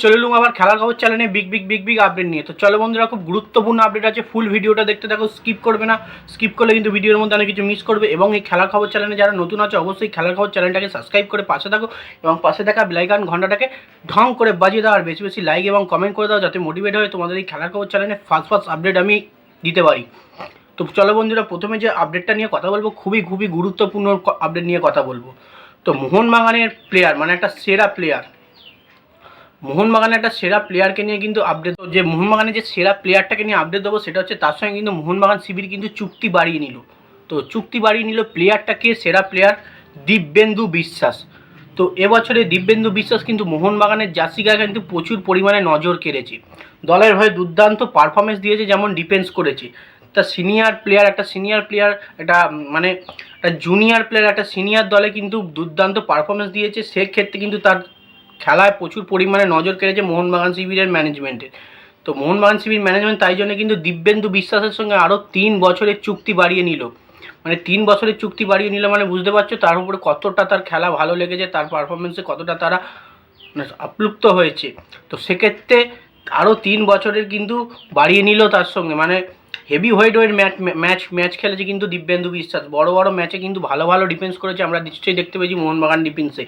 চলে এলুম আবার খেলার খবর চ্যানেলে big big big big update নিয়ে। তো চলো বন্ধুরা, খুব গুরুত্বপূর্ণ আপডেট আছে ফুল ভিডিওটা দেখতে থাকো স্কিপ করবে না। স্কিপ করলে কিন্তু ভিডিওর মধ্যে অনেক কিছু মিস করবে। এবং এই খেলার খবর চ্যানেলে যারা নতুন আছে, অবশ্যই খেলার খবর চ্যানেলটাকে সাবস্ক্রাইব করে পাশে থাকো এবং পাশে থাকা বেলাইকান ঘন্টাটাকে ঢং করে বাজিয়ে দাও, আর বেশি বেশি লাইক এবং কমেন্ট করে দাও, যাতে মোটিভেট হয় তোমাদের এই খেলার খবর চ্যানেলে ফার্স্ট ফার্স্ট আপডেট আমি দিতে পারি। তো চলো বন্ধুরা, প্রথমে যে আপডেটটা নিয়ে কথা বলব, খুবই খুবই গুরুত্বপূর্ণ আপডেট নিয়ে কথা বলব। তো মোহনবাগানের প্লেয়ার মানে একটা সেরা প্লেয়ার মোহনবাগানের একটা সেরা প্লেয়ারকে নিয়ে কিন্তু আপডেট যে মোহনবাগানের যে সেরা প্লেয়ারটাকে নিয়ে আপডেট দেবো, সেটা হচ্ছে তার সঙ্গে কিন্তু মোহনবাগান শিবির কিন্তু চুক্তি বাড়িয়ে নিল। তো চুক্তি বাড়িয়ে নিল প্লেয়ারটাকে সেরা প্লেয়ার দিব্যেন্দু বিশ্বাস। তো এবছরে দিব্যেন্দু বিশ্বাস কিন্তু মোহনবাগানের জার্সিকা কিন্তু প্রচুর পরিমাণে নজর কেড়েছে। দলের হয়ে দুর্দান্ত পারফরমেন্স দিয়েছে, যেমন ডিফেন্স করেছে। একটা সিনিয়র প্লেয়ার একটা সিনিয়র প্লেয়ার একটা মানে একটা জুনিয়র প্লেয়ার একটা সিনিয়র দলে কিন্তু দুর্দান্ত পারফরমেন্স দিয়েছে। সেক্ষেত্রে কিন্তু তার খেলায় প্রচুর পরিমাণে নজর কেড়েছে মোহনবাগান শিবিরের ম্যানেজমেন্টের তো মোহনবাগান শিবির ম্যানেজমেন্ট তাই জন্য কিন্তু দিব্যেন্দু বিশ্বাসের সঙ্গে আরও তিন বছরের চুক্তি বাড়িয়ে নিল। মানে তিন বছরের চুক্তি বাড়িয়ে নিল মানে বুঝতে পারছ, তার উপরে কতটা তার খেলা ভালো লেগেছে, তার পারফরমেন্সে কতটা তারা মানে আপ্লুপ্ত হয়েছে। তো সেক্ষেত্রে আরও তিন বছরের কিন্তু বাড়িয়ে নিল তার সঙ্গে। মানে heavy weight weight match match match খেলেছে কিন্তু দিব্যেন্দু বিশ্বাস। বড় বড় ম্যাচে কিন্তু ভালো ভালো ডিফেন্স করেছে, আমরা নিশ্চয়ই দেখতে পেয়েছি মোহনবাগান ডিফেন্সে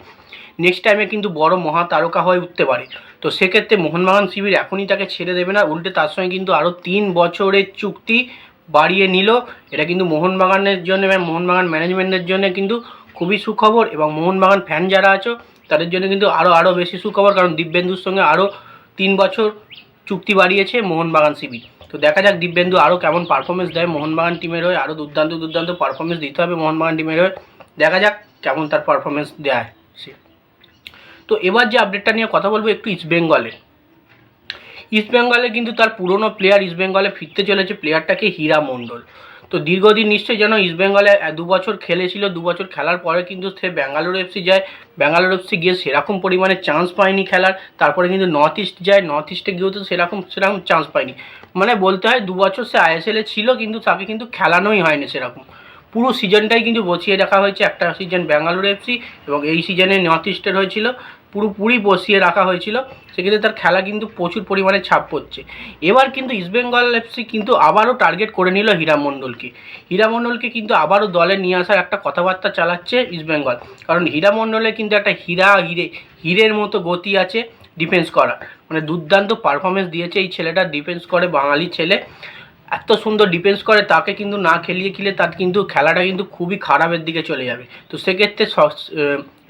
নেক্সট টাইমে কিন্তু বড় মহা তারকা হয়ে উঠতে পারে। তো সেক্ষেত্রে মোহনবাগান শিবির এখনই তাকে ছেড়ে দেবে না। উল্টে তার সঙ্গে কিন্তু আরও তিন বছরের চুক্তি বাড়িয়ে নিল। এটা কিন্তু মোহনবাগানের জন্য মোহনবাগান ম্যানেজমেন্টের জন্য কিন্তু খুবই সুখবর এবং মোহনবাগান ফ্যান যারা আছো, তাদের জন্য কিন্তু আরও আরও বেশি সুখবর। কারণ দিব্যেন্দুর সঙ্গে আরও তিন বছর চুক্তি বাড়িয়েছে মোহনবাগান শিবির। তো দেখা যাক দিব্যেন্দু আরও কেমন পারফরমেন্স দেয়। মোহনবাগান টিমের হয়ে আরও দুর্দান্ত দুর্দান্ত পারফরমেন্স দিতে হবে মোহনবাগান টিমের হয়ে। দেখা যাক কেমন তার পারফরমেন্স দেয়। সে তো এবার যে আপডেটটা নিয়ে কথা বলব একটু ইস্ট বেঙ্গলের ইস্ট বেঙ্গলে কিন্তু তার পুরনো প্লেয়ার ইস্ট বেঙ্গলে ফিরতে চলেছে প্লেয়ারটাকে হীরা মণ্ডল। তো দীর্ঘদিন নিশ্চয়ই যেন ইস্ট বেঙ্গলে দু বছর খেলেছিল, দু বছর খেলার পরে কিন্তু সে ব্যাঙ্গালোর এফসি যায়। ব্যাঙ্গালোর এফসি গিয়ে সেরকম পরিমাণে চান্স পায়নি খেলার, তারপরে কিন্তু নর্থ ইস্ট যায়। নর্থ ইস্টে গিয়েও তো সেরকম সেরকম চান্স পায়নি। মানে বলতে হয় দু বছর সে আইএসএলে ছিল কিন্তু তাকে কিন্তু খেলানোই হয়নি সেরকম। পুরো সিজনটাই কিন্তু বসিয়ে রাখা হয়েছে। একটা সিজন ব্যাঙ্গালোর এফসি এবং এই সিজনে নর্থ ইস্টের হয়েছিল। পুরোপুরি বসিয়ে রাখা হয়েছিল। সেক্ষেত্রে তার খেলা কিন্তু প্রচুর পরিমাণে ছাপ পড়ছে। এবার কিন্তু ইস্টবেঙ্গল এফসি কিন্তু আবারও টার্গেট করে নিল হীরা মণ্ডলকে। হীরা মণ্ডলকে কিন্তু আবারও দলে নিয়ে আসার একটা কথাবার্তা চালাচ্ছে ইস্টবেঙ্গল কারণ হীরা মণ্ডলের কিন্তু একটা হীরা হিরে, হীরের মতো গতি আছে ডিফেন্স করা মানে দুর্দান্ত পারফরমেন্স দিয়েছে এই ছেলেটা ডিফেন্স করে বাঙালি ছেলে। এত সুন্দর ডিফেন্স করে, তাকে কিন্তু না খেলিয়ে খেলে তার কিন্তু খেলাটা কিন্তু খুবই খারাপের দিকে চলে যাবে। তো সেক্ষেত্রে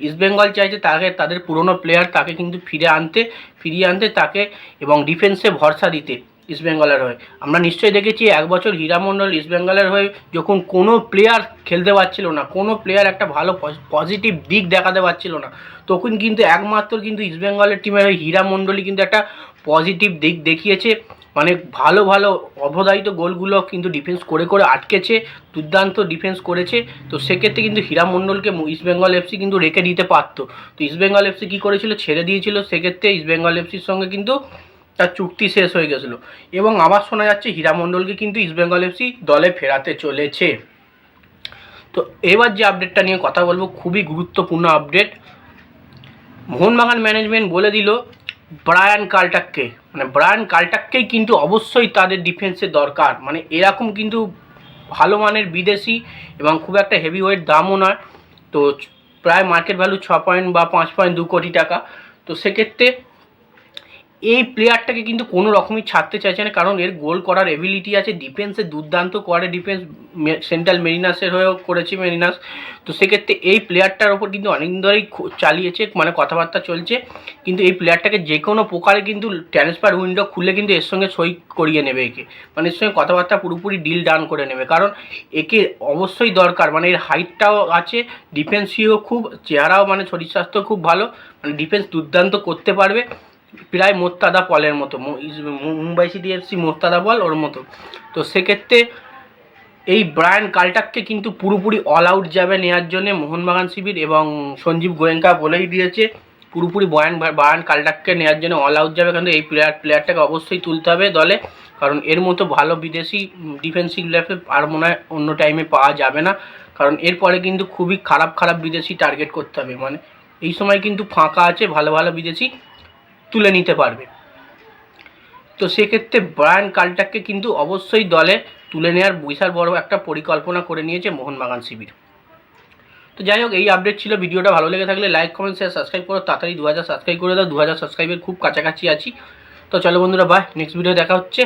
ইস্টবেঙ্গল চাইছে তাকে, তাদের পুরনো প্লেয়ার তাকে কিন্তু ফিরে আনতে, ফিরিয়ে আনতে তাকে এবং ডিফেন্সে ভরসা দিতে ইস্টবেঙ্গলের হয়ে। আমরা নিশ্চয়ই দেখেছি এক বছর হীরামণ্ডল ইস্টবেঙ্গলের হয়ে যখন কোনো প্লেয়ার খেলতে পারছিল না, কোনো প্লেয়ার একটা ভালো পজিটিভ দিক দেখাতে পারছিল না, তখন কিন্তু একমাত্র কিন্তু ইস্টবেঙ্গলের টিমের ওই হীরা মণ্ডলী কিন্তু একটা পজিটিভ দিক দেখিয়েছে মানে ভালো ভালো অবধারিত গোলগুলো কিন্তু ডিফেন্স করে করে আটকেছে, দুর্দান্ত ডিফেন্স করেছে। তো সেক্ষেত্রে কিন্তু হীরা মণ্ডলকে ইস্টবেঙ্গল এফসি কিন্তু রেখে দিতে পারতো। তো ইস্টবেঙ্গল এফসি কী করেছিল? ছেড়ে দিয়েছিল। সেক্ষেত্রে ইস্টবেঙ্গল এফসির সঙ্গে কিন্তু তার চুক্তি শেষ হয়ে গেছিল। এবং আবার শোনা যাচ্ছে হীরা মণ্ডলকে কিন্তু ইস্টবেঙ্গল এফসি দলে ফেরাতে চলেছে। তো এবার যে আপডেটটা নিয়ে কথা বলব, খুবই গুরুত্বপূর্ণ আপডেট মোহনবাগান ম্যানেজমেন্ট বলে দিল ব্রায়ান কাল্টাককে মানে ব্রায়ান কাল্টাককেই কিন্তু অবশ্যই তাদের ডিফেন্সে দরকার। মানে এরকম কিন্তু ভালো মানের বিদেশি এবং খুব একটা হেভি ওয়েট দামও নয়। তো প্রায় মার্কেট ভ্যালু ছ পয়েন্ট বা পাঁচ পয়েন্ট দু কোটি টাকা। তো সেক্ষেত্রে এই প্লেয়ারটাকে কিন্তু কোনো রকমই ছাড়তে চাইছে না, কারণ এর গোল করার এবিলিটি আছে ডিফেন্সে দুর্দান্ত করে ডিফেন্স সেন্ট্রাল মেরিনাসের হয়েও করেছে মেরিনাস তো সেক্ষেত্রে এই প্লেয়ারটার ওপর কিন্তু অনেকদিন ধরেই চালিয়েছে মানে কথাবার্তা চলছে। কিন্তু এই প্লেয়ারটাকে যে কোনো প্রকারে কিন্তু ট্রান্সফার উইন্ডো খুলে কিন্তু এর সঙ্গে সই করিয়ে নেবে একে। মানে এর সঙ্গে কথাবার্তা পুরোপুরি ডিল ডান করে নেবে। কারণ একে অবশ্যই দরকার মানে এর হাইটটাও আছে ডিফেন্সিও খুব, চেহারাও মানে শরীর স্বাস্থ্য খুব ভালো মানে ডিফেন্স দুর্দান্ত করতে পারবে। প্রায় মোত্তাদা পলের মতো। মুম্বাই সিটি এফসি মোত্তাদা বল ওর মতো। তো সেক্ষেত্রে এই ব্রায়ান কাল্টাককে কিন্তু পুরোপুরি অল আউট যাবে নেওয়ার জন্য মোহনবাগান শিবির এবং সঞ্জীব গোয়েঙ্কা বলেই দিয়েছে, পুরোপুরি বয়ান ব্রায়ান কাল্টাককে নেওয়ার জন্য অল আউট যাবে। কিন্তু এই প্লেয়ার প্লেয়ারটাকে অবশ্যই তুলতে হবে দলে। কারণ এর মতো ভালো বিদেশি ডিফেন্সিভ লেফে আর মনে হয় অন্য টাইমে পাওয়া যাবে না। কারণ এরপরে কিন্তু খুবই খারাপ খারাপ বিদেশি টার্গেট করতে হবে। মানে এই সময় কিন্তু ফাঁকা আছে ভালো ভালো বিদেশি। তুলে নিতে পারবে। তো সেক্ষেত্রে ব্রায়ান কালটাককে কিন্তু অবশ্যই দলে তুলে নেওয়ার বিশাল বড় একটা পরিকল্পনা করে নিয়েছে মোহনবাগান শিবির। তো যাই হোক, এই আপডেট ছিল। ভিডিওটা ভালো লেগে থাকলে লাইক কমেন্ট শেয়ার সাবস্ক্রাইব করো। তাড়াতাড়ি দু হাজার সাবস্ক্রাইব করে দাও। দু হাজার সাবস্ক্রাইবের খুব কাছাকাছি আছি। তো চলো বন্ধুরা বাই নেক্সট ভিডিও দেখা হচ্ছে।